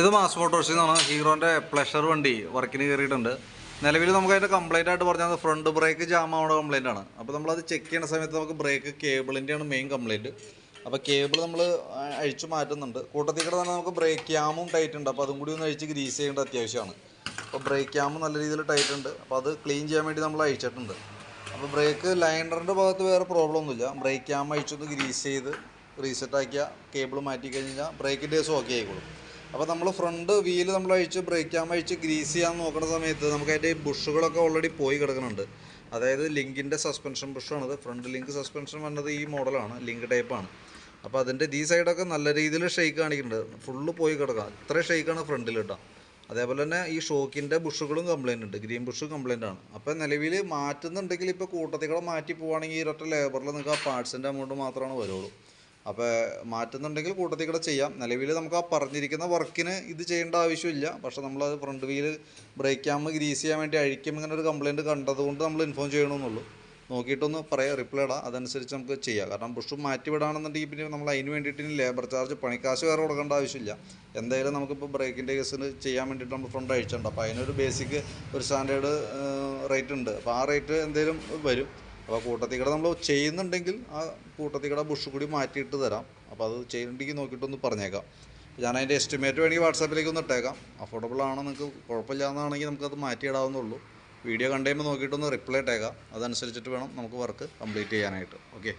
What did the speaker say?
ഇത് മാസ് മോട്ടോഴ്സിൽ നിന്നാണ് ഹീറോന്റെ പ്ലഷർ വണ്ടി വർക്കിന് കയറിയിട്ടുണ്ട് നിലവിൽ നമുക്ക് അതിന്റെ കംപ്ലൈന്റ് ആയിട്ട് പറഞ്ഞാൽ ഫ്രണ്ട് ബ്രേക്ക് ജാം ആവുന്ന കംപ്ലൈന്റ് ആണ്. അപ്പോൾ നമ്മളത് ചെക്ക് ചെയ്യുന്ന സമയത്ത് നമുക്ക് ബ്രേക്ക് കേബിളിന്റെയാണ് മെയിൻ കംപ്ലൈന്റ് അപ്പോൾ കേബിൾ നമ്മൾ അഴിച്ചു മാറ്റുന്നുണ്ട്. കൂട്ടത്തിൽ കൂടെ തന്നെ നമുക്ക് ബ്രേക്ക് ക്യാമും ടൈറ്റ് ഉണ്ട്. അപ്പോൾ അതും കൂടി ഒന്ന് അഴിച്ച് ഗ്രീസ് ചെയ്യേണ്ട അത്യാവശ്യമാണ്. അപ്പോൾ ബ്രേക്ക് ക്യാമും നല്ല രീതിയിൽ ടൈറ്റ് ഉണ്ട്. അപ്പോൾ അത് ക്ലീൻ ചെയ്യാൻ വേണ്ടി നമ്മൾ അഴിച്ചിട്ടുണ്ട്. അപ്പോൾ ബ്രേക്ക് ലൈനറിന്റെ ഭാഗത്ത് വേറെ പ്രോബ്ലം ഒന്നുമില്ല. ബ്രേക്ക് ക്യാം അഴിച്ചൊന്ന് ഗ്രീസ് ചെയ്ത് റീസെറ്റ് ആക്കിയ കേബിൾ മാറ്റി കഴിഞ്ഞാൽ ബ്രേക്ക് ഡേസും ഓക്കെ ആയിക്കോളും. അപ്പോൾ നമ്മൾ ഫ്രണ്ട് വീൽ നമ്മൾ അഴിച്ച് ബ്രേക്ക് ക്യാം അഴിച്ച് ഗ്രീസ് ചെയ്യാൻ നോക്കുന്ന സമയത്ത് നമുക്ക് അതിന്റെ ബുഷുകളൊക്കെ ഓൾറെഡി പോയി കിടക്കുന്നുണ്ട്. അതായത് ലിങ്കിന്റെ സസ്പെൻഷൻ ബുഷാണത് ഫ്രണ്ട് ലിങ്ക് സസ്പെൻഷൻ വന്നത് ഈ മോഡലാണ് ലിങ്ക് ടൈപ്പാണ് അപ്പോൾ അതിന്റെ ഈ സൈഡൊക്കെ നല്ല രീതിയിൽ ഷെയ്ക്ക് കാണിക്കുന്നുണ്ട്. ഫുള്ള് പോയി കിടക്കുക അത്ര ഷെയ്ക്കാണ് ഫ്രണ്ടിൽ കേട്ടോ അതേപോലെ തന്നെ ഈ ഷോക്കിന്റെ ബുഷുകളും കംപ്ലൈന്റ് ഉണ്ട്. ഗ്രീൻ ബുഷ് കംപ്ലൈന്റ് ആണ്. അപ്പോൾ നിലവിൽ മാറ്റുന്നുണ്ടെങ്കിൽ ഇപ്പോൾ കൂട്ടത്തിൽ കൂടെ മാറ്റി പോവുകയാണെങ്കിൽ ഈ ലേബറിൽ നിങ്ങൾക്ക് ആ പാർട്സിന്റെ എമൗണ്ട് മാത്രമാണ് വരുള്ളൂ. അപ്പോൾ മാറ്റുന്നുണ്ടെങ്കിൽ കൂട്ടത്തിൽ കൂടെ ചെയ്യാം. നിലവിൽ നമുക്ക് ആ പറഞ്ഞിരിക്കുന്ന വർക്കിന് ഇത് ചെയ്യേണ്ട ആവശ്യമില്ല. പക്ഷെ നമ്മളത് front wheel brake cam grease ചെയ്യാൻ വേണ്ടി അഴിക്കും ഇങ്ങനെ ഒരു കംപ്ലയിന്റ് കണ്ടതുകൊണ്ട് നമ്മൾ ഇൻഫോം ചെയ്യണമെന്നുള്ളൂ. നോക്കിയിട്ടൊന്ന് പറയാം റിപ്ലൈ ഇടാം. അതനുസരിച്ച് നമുക്ക് ചെയ്യാം. കാരണം ബുഷ് മാറ്റി വിടാണെന്നുണ്ടെങ്കിൽ പിന്നെ നമ്മൾ അതിന് വേണ്ടിയിട്ട് ലേബർ ചാർജ് പണിക്കാശ് വേറെ കൊടുക്കേണ്ട ആവശ്യമില്ല. എന്തായാലും നമുക്കിപ്പോൾ ബ്രേക്കിന്റെ കേസിന് ചെയ്യാൻ വേണ്ടിയിട്ട് നമ്മൾ ഫ്രണ്ട് അഴിച്ചിട്ടുണ്ട്. അപ്പോൾ അതിനൊരു ബേസിക് ഒരു സ്റ്റാൻഡേർഡ് റേറ്റ് ഉണ്ട്. അപ്പോൾ ആ റേറ്റ് എന്തെങ്കിലും വരും. അപ്പോൾ കൂട്ടത്തിൽ കൂടെ നമ്മൾ ചെയ്യുന്നുണ്ടെങ്കിൽ ആ കൂട്ടത്തിൽ കൂടെ ബുഷ് കൂടി മാറ്റിയിട്ട് തരാം. അപ്പോൾ അത് ചെയ്യുന്നുണ്ടെങ്കിൽ നോക്കിയിട്ടൊന്ന് പറഞ്ഞേക്കാം. ഞാൻ അതിന്റെ എസ്റ്റിമേറ്റ് വേണമെങ്കിൽ വാട്സാപ്പിലേക്ക് ഒന്ന് ഇട്ടേക്കാം. അഫോർഡബിൾ ആണോ നിങ്ങൾക്ക്? കുഴപ്പമില്ലാന്നാണെങ്കിൽ നമുക്ക് അത് മാറ്റി മാറ്റിയിടാവുന്നുള്ളൂ വീഡിയോ കണ്ടു നോക്കിയിട്ടൊന്ന് റിപ്ലൈ ഇട്ടേക്കാം. അതനുസരിച്ചിട്ട് വേണം നമുക്ക് വർക്ക് കംപ്ലീറ്റ് ചെയ്യാനായിട്ട്. ഓക്കെ